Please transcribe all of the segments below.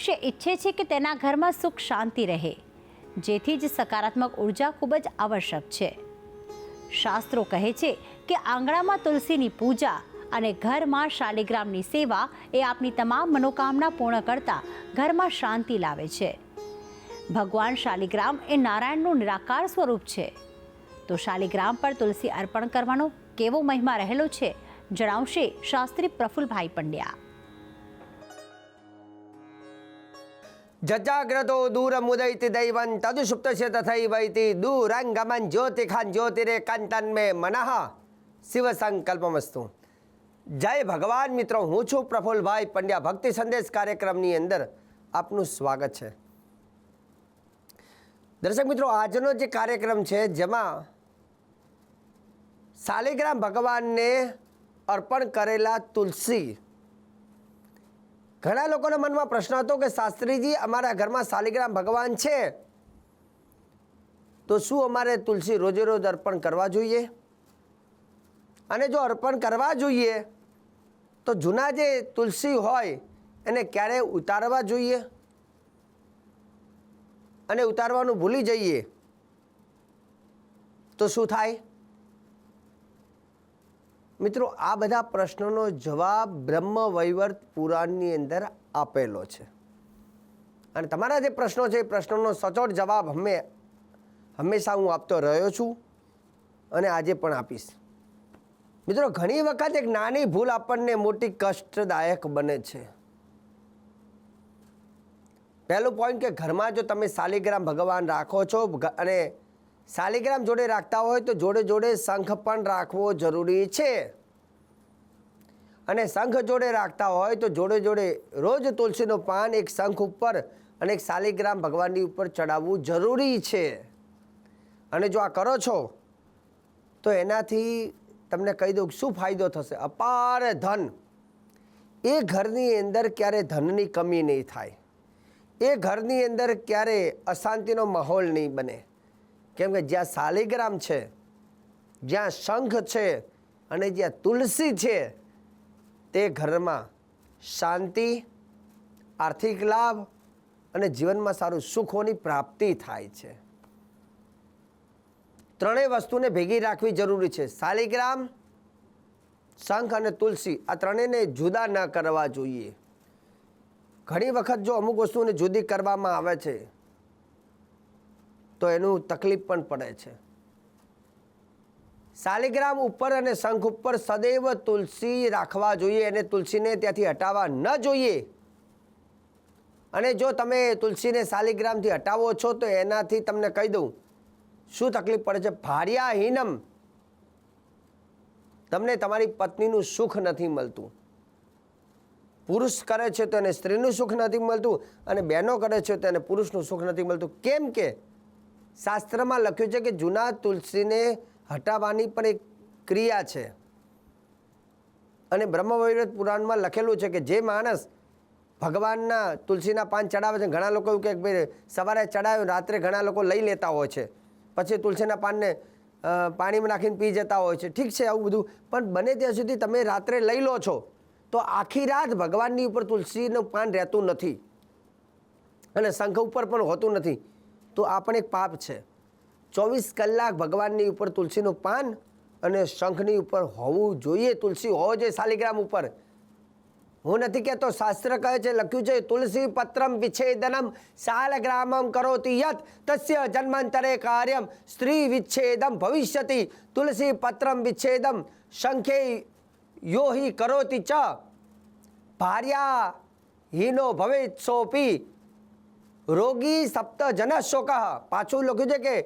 મનુષ્ય ઈચ્છે છે કે તેના ઘરમાં સુખ શાંતિ રહે, જેથી જ સકારાત્મક ઊર્જા ખૂબ જ આવશ્યક છે. શાસ્ત્રો કહે છે કે આંગણામાં તુલસીની પૂજા અને ઘરમાં શાલિગ્રામની સેવા એ આપની તમામ મનોકામના પૂર્ણ કરતા ઘરમાં શાંતિ લાવે છે. ભગવાન શાલિગ્રામ એ નારાયણનું નિરાકાર સ્વરૂપ છે. તો શાલિગ્રામ પર તુલસી અર્પણ કરવાનો કેવો મહિમા રહેલો છે, જણાવશે શાસ્ત્રી પ્રફુલભાઈ પંડ્યા. જજાગ્રતો દૂરમુદૈતિ દૈવં તદુષુપ્તસ્ય તથૈવૈતિ દૂરંગમન જ્યોતિખાન જ્યોતિરે કંતન મે મનઃ શિવ સંકલ્પમસ્તુ જય ભગવાન મિત્રો હું છું પ્રફુલભાઈ પંડ્યા ભક્તિ સંદેશ કાર્યક્રમની અંદર આપનું સ્વાગત છે દર્શક મિત્રો આજનો જે કાર્યક્રમ છે જેમાં શાલિગ્રામ ભગવાનને અર્પણ કરેલા તુલસી ઘણા લોકોના મનમાં પ્રશ્ન હતો કે શાસ્ત્રીજી, અમારા ઘરમાં શાલિગ્રામ ભગવાન છે. તો શું અમારે તુલસી રોજે રોજ અર્પણ કરવા જોઈએ? અને જો અર્પણ કરવા જોઈએ, તો જૂના જે તુલસી હોય, એને ક્યારે ઉતારવા જોઈએ? અને ઉતારવાનું ભૂલી જઈએ, તો શું થાય? મિત્રો, આ બધા પ્રશ્નોનો જવાબ બ્રહ્મ વૈવર્ત પુરાણની અંદર આપેલો છે. અને તમારા જે પ્રશ્નો છે, એ પ્રશ્નોનો સચોટ જવાબ હમે, હંમેશા હું આપતો રહ્યો છું અને આજે પણ આપીશ. મિત્રો, ઘણી વખત એક નાની ભૂલ આપણને મોટી કષ્ટદાયક બને છે. પહેલું પોઈન્ટ કે ઘરમાં જો તમે શાલિગ્રામ ભગવાન રાખો છો અને શાલિગ્રામ જોડે રાખતા હોય તો જોડે જોડે શંખ પણ રાખવો જરૂરી છે. અને શંખ જોડે રાખતા હોય તો જોડે જોડે રોજ તુલસીનું પાન એક શંખ ઉપર અને એક શાલિગ્રામ ભગવાનની ઉપર ચડાવવું જરૂરી છે. અને જો આ કરો છો, તો એનાથી તમને કહી દઉં શું ફાયદો થશે? અપાર ધન. એ ઘરની અંદર ક્યારે ધનની કમી નહીં થાય. એ ઘરની અંદર ક્યારે અશાંતિનો માહોલ નહીં બને. કેમ કે જ્યાં શાલિગ્રામ છે, જ્યાં શંખ છે અને જ્યાં તુલસી છે, તે ઘરમાં શાંતિ, આર્થિક લાભ અને જીવનમાં સારું સુખોની પ્રાપ્તિ થાય છે. ત્રણેય વસ્તુને ભેગી રાખવી જરૂરી છે. શાલિગ્રામ શંખ અને તુલસી આ ત્રણેયને જુદા ન કરવા જોઈએ. ઘણી વખત જો અમુક વસ્તુને જુદી કરવામાં આવે છે તો એનું તકલીફ પણ પડે છે. શાલિગ્રામ ઉપર અને શંખ ઉપર સદૈવ તુલસી રાખવા જોઈએ અને તુલસીને ત્યાંથી હટાવવા ન જોઈએ. અને જો તમે તુલસીને શાલિગ્રામથી હટાવો છો તો એનાથી તમને કહી દઉં, શું તકલીફ પડે છે? ભાર્યાહીનમ. તમને તમારી પત્નીનું સુખ નથી મળતું. પુરુષ કરે છે તો એને સ્ત્રીનું સુખ નથી મળતું અને બહેનો કરે છે તો એને પુરુષનું સુખ નથી મળતું. કેમ કે શાસ્ત્રમાં લખ્યું છે કે જૂના તુલસીને હટાવવાની પણ એક ક્રિયા છે. અને બ્રહ્મવૈરત પુરાણમાં લખેલું છે કે જે માણસ ભગવાનના તુલસીના પાન ચડાવે છે, ઘણા લોકો એવું કે સવારે ચડાવ્યું રાત્રે ઘણા લોકો લઈ લેતા હોય છે. પછી તુલસીના પાનને પાણીમાં નાખીને પી જતા હોય છે. ઠીક છે આવું બધું, પણ બને ત્યાં સુધી તમે રાત્રે લઈ લો છો, તો આખી રાત ભગવાનની ઉપર તુલસીનું પાન રહેતું નથી. અને શંખ ઉપર પણ હોતું નથી. તો આ પણ એક પાપ છે. ચોવીસ કલાક ભગવાનની ઉપર તુલસીનું પાન અને શંખની ઉપર હોવું જોઈએ. તુલસી હોવો જોઈએ શાલિગ્રામ ઉપર. હું નથી કહેતો, શાસ્ત્ર કહે છે, લખ્યું છે, તુલસી પત્રમ વિચ્છેદનમ શાલગ્રામમ કરોતિ યત તસ્ય જન્માંતરે કાર્યમ સ્ત્રી વિચ્છેદમ ભવિષ્યતિ તુલસી પત્રમ વિચ્છેદમ શંખે યોહી કરોતિ ચ. ભાર્યા હીનો ભવેત સોપી રોગી સપ્ત જન પાછું લખ્યું છે કે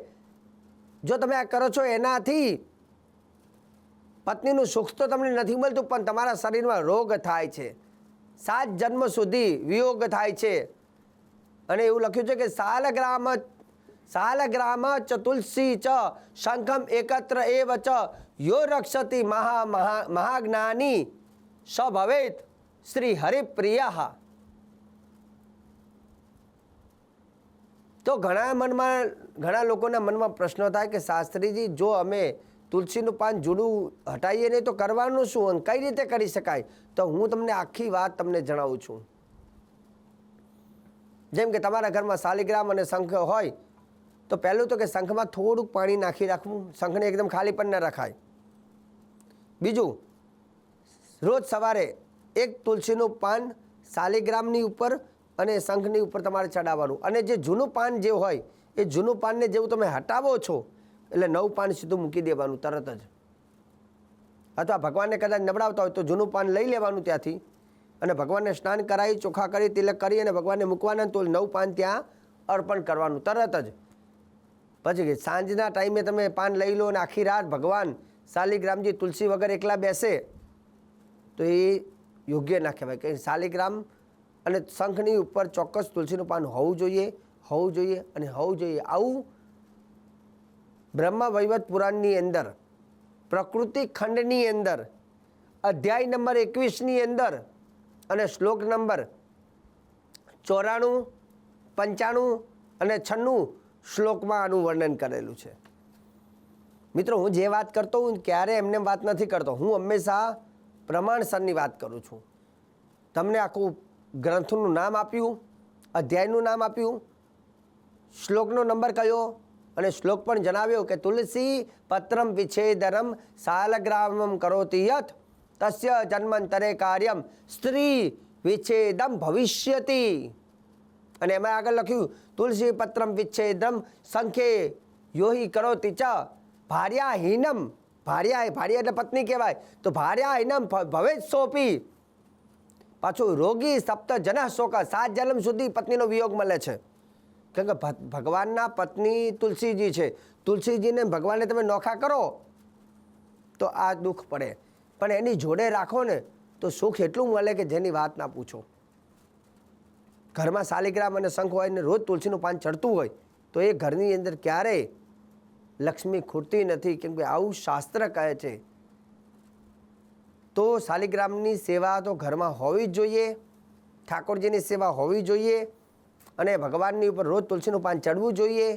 જો તમે આ કરો છો એનાથી પત્નીનું સુખ તો તમને નથી મળતું, પણ તમારા શરીરમાં રોગ થાય છે. સાત જન્મ સુધી વિયોગ થાય છે. અને એવું લખ્યું છે કે સાલગ્રામ સાલગ્રામ ચ તુલસી ચ શંખમ એકત્ર એવ ચ યો રક્ષતી મહા મહા મહાજ્ઞાની સ ભવેત શ્રી હરિપ્રિય. તો ઘણા મનમાં, ઘણા લોકોના મનમાં પ્રશ્ન થાય કે શાસ્ત્રીજી, જો અમે તુલસીનું પાન જુડું હટાવીએ નહીં તો કરવાનું શું અને કઈ રીતે કરી શકાય? તો હું તમને આખી વાત તમને જણાવું છું. જેમ કે તમારા ઘરમાં શાલિગ્રામ અને શંખ હોય, તો પહેલું તો કે શંખમાં થોડુંક પાણી નાખી રાખવું, શંખને એકદમ ખાલી પણ ન રખાય. બીજું, રોજ સવારે એક તુલસીનું પાન શાલિગ્રામની ઉપર અને શંખની ઉપર તમારે ચડાવવાનું. અને જે જૂનું પાન જે હોય, એ જૂનું પાનને જેવું તમે હટાવો છો, એટલે નવું પાન સીધું મૂકી દેવાનું તરત જ. અથવા ભગવાનને કદાચ નબળાવતા હોય તો જૂનું પાન લઈ લેવાનું ત્યાંથી. અને ભગવાનને સ્નાન કરાવી, ચોખા કરી, તિલક કરી અને ભગવાનને મૂકવાના તો નવું પાન ત્યાં અર્પણ કરવાનું તરત જ. પછી સાંજના ટાઈમે તમે પાન લઈ લો અને આખી રાત ભગવાન શાલિગ્રામજી તુલસી વગર એકલા બેસે, તો એ યોગ્ય ના કહેવાય. કે શાલિગ્રામ અને શંખની ઉપર ચોક્કસ તુલસીનું પાન હોવું જોઈએ હોવું જોઈએ અને હોવું જોઈએ. આવું બ્રહ્મ વૈવત પુરાણની અંદર, પ્રકૃતિ ખંડની અંદર, અધ્યાય નંબર એકવીસની અંદર અને શ્લોક નંબર ચોરાણું, પંચાણું અને છન્નું શ્લોકમાં આનું વર્ણન કરેલું છે. મિત્રો, હું જે વાત કરતો હું ક્યારે એમને વાત નથી કરતો. હું હંમેશા પ્રમાણસરની વાત કરું છું. તમને આખું ગ્રંથનું નામ આપ્યું, અધ્યાયનું નામ આપ્યું, શ્લોકનો નંબર કયો? અને શ્લોક પણ જણાવ્યો કે તુલસી પત્રમ વિચ્છેદરમ સાલગ્રામમ કરોતિ યથ તસ્ય જન્મંતરે કાર્યમ સ્ત્રી વિચ્છેદમ ભવિષ્યતિ. અને એમાં આગળ લખ્યું, તુલસી પત્રમ વિચ્છેદમ સંખે યોહી કરોતિ ચ, ભાર્યાહીનમ ભાર્યા ભાર્યા એટલે પત્ની કહેવાય, તો ભાર્યાહીનમ ભવે સોપી પાછું રોગી સપ્ત જન શોક સાત જન્મ સુધી પત્નીનો વિયોગ મળે છે. કેમ કે ભગવાનના પત્ની તુલસીજી છે. તુલસીજીને ભગવાનને તમે નોખા કરો, તો આ દુઃખ પડે. પણ એની જોડે રાખો ને, તો સુખ એટલું મળે કે જેની વાત ના પૂછો. ઘરમાં શાલિગ્રામ અને શંખ હોય ને રોજ તુલસીનું પાન ચડતું હોય, તો એ ઘરની અંદર ક્યારેય લક્ષ્મી ખૂટતી નથી. કેમ કે આવું શાસ્ત્ર કહે છે તો શાલિગ્રામની સેવા તો ઘરમાં હોવી જ જોઈએ, ઠાકોરજીની સેવા હોવી જોઈએ અને ભગવાનની ઉપર રોજ તુલસીનું પાન ચડવું જોઈએ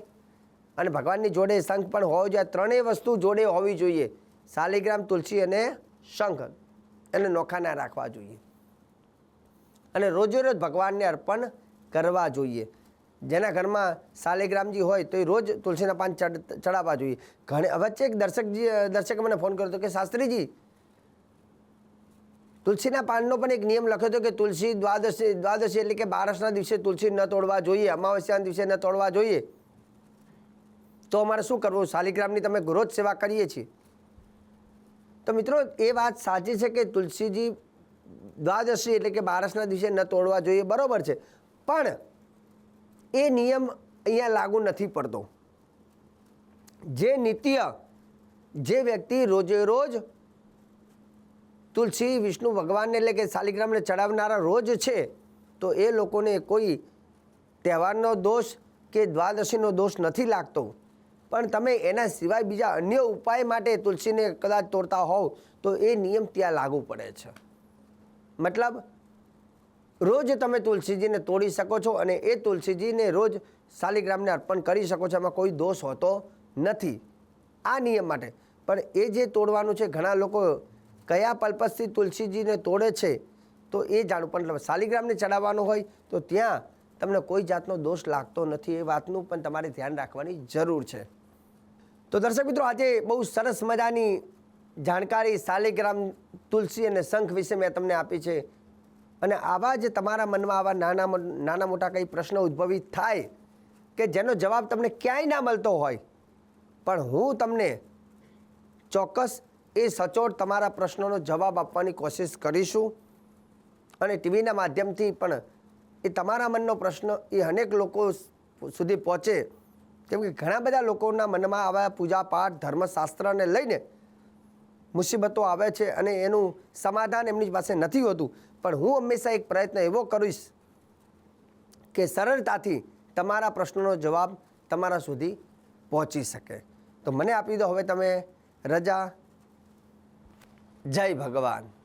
અને ભગવાનની જોડે શંખ પણ હોવો જોઈએ. ત્રણેય વસ્તુ જોડે હોવી જોઈએ. શાલિગ્રામ, તુલસી અને શંખ એને નોખા ના રાખવા જોઈએ. અને રોજે રોજ ભગવાનને અર્પણ કરવા જોઈએ. જેના ઘરમાં શાલિગ્રામજી હોય તો એ રોજ તુલસીના પાન ચડ ચડાવવા જોઈએ. ઘણે વચ્ચે એક દર્શકજી, દર્શકે મને ફોન કર્યો હતો કે શાસ્ત્રીજી તુલસીના પાનનો પણ એક નિયમ લખ્યો હતો કે તુલસી દ્વાદશી દ્વાદશી એટલે કે બારસના દિવસે તુલસી ન તોડવા જોઈએ, અમાવસ્યાના દિવસે ન તોડવા જોઈએ. તો અમારે શું કરવું? શાલિગ્રામની તમે રોજ સેવા કરીએ છીએ. તો મિત્રો, એ વાત સાચી છે કે તુલસીજી દ્વાદશી એટલે કે બારસના દિવસે ન તોડવા જોઈએ, બરોબર છે. પણ એ નિયમ અહીંયા લાગુ નથી પડતો. જે નિત્ય જે વ્યક્તિ રોજે રોજ તુલસી, વિષ્ણુ ભગવાનને એટલે કે શાલિગ્રામને ચડાવનારા રોજ છે, તો એ લોકોને કોઈ તહેવારનો દોષ કે દ્વાદશીનો દોષ નથી લાગતો. પણ તમે એના સિવાય બીજા અન્ય ઉપાય માટે તુલસીને કદાચ તોડતા હોવ, તો એ નિયમ ત્યાં લાગુ પડે છે. મતલબ, રોજ તમે તુલસીજીને તોડી શકો છો અને એ તુલસીજીને રોજ શાલિગ્રામને અર્પણ કરી શકો છો, એમાં કોઈ દોષ હોતો નથી. આ નિયમ માટે. પણ એ જે તોડવાનું છે, ઘણા લોકો કયા પલ્પસથી તુલસીજીને તોડે છે, તો એ જાણવું. પણ શાલિગ્રામને ચડાવવાનું હોય, તો ત્યાં તમને કોઈ જાતનો દોષ લાગતો નથી એ વાતનું પણ તમારે ધ્યાન રાખવાની જરૂર છે. તો દર્શક મિત્રો, આજે બહુ સરસ મજાની જાણકારી શાલિગ્રામ તુલસી અને શંખ વિશે મેં તમને આપી છે. અને આવા જ તમારા મનમાં આવા નાના નાના મોટા કંઈ પ્રશ્નો ઉદ્ભવિત થાય કે જેનો જવાબ તમને ક્યાંય ના મળતો હોય, પણ હું તમને ચોક્કસ એ સચોટ તમારા પ્રશ્નોનો જવાબ આપવાની કોશિશ કરીશું. અને ટીવીના માધ્યમથી પણ એ તમારા મનનો પ્રશ્ન એ અનેક લોકો સુધી પહોંચે. કેમ કે ઘણા બધા લોકોના મનમાં આવા પૂજા પાઠ ધર્મશાસ્ત્રને લઈને મુસીબતો આવે છે અને એનું સમાધાન એમની પાસે નથી હોતું. પણ હું હંમેશા એક પ્રયત્ન એવો કરીશ કે સરળતાથી તમારા પ્રશ્નોનો જવાબ તમારા સુધી પહોંચી શકે. તો મને આપી દો હવે તમે રજા. જય ભગવાન.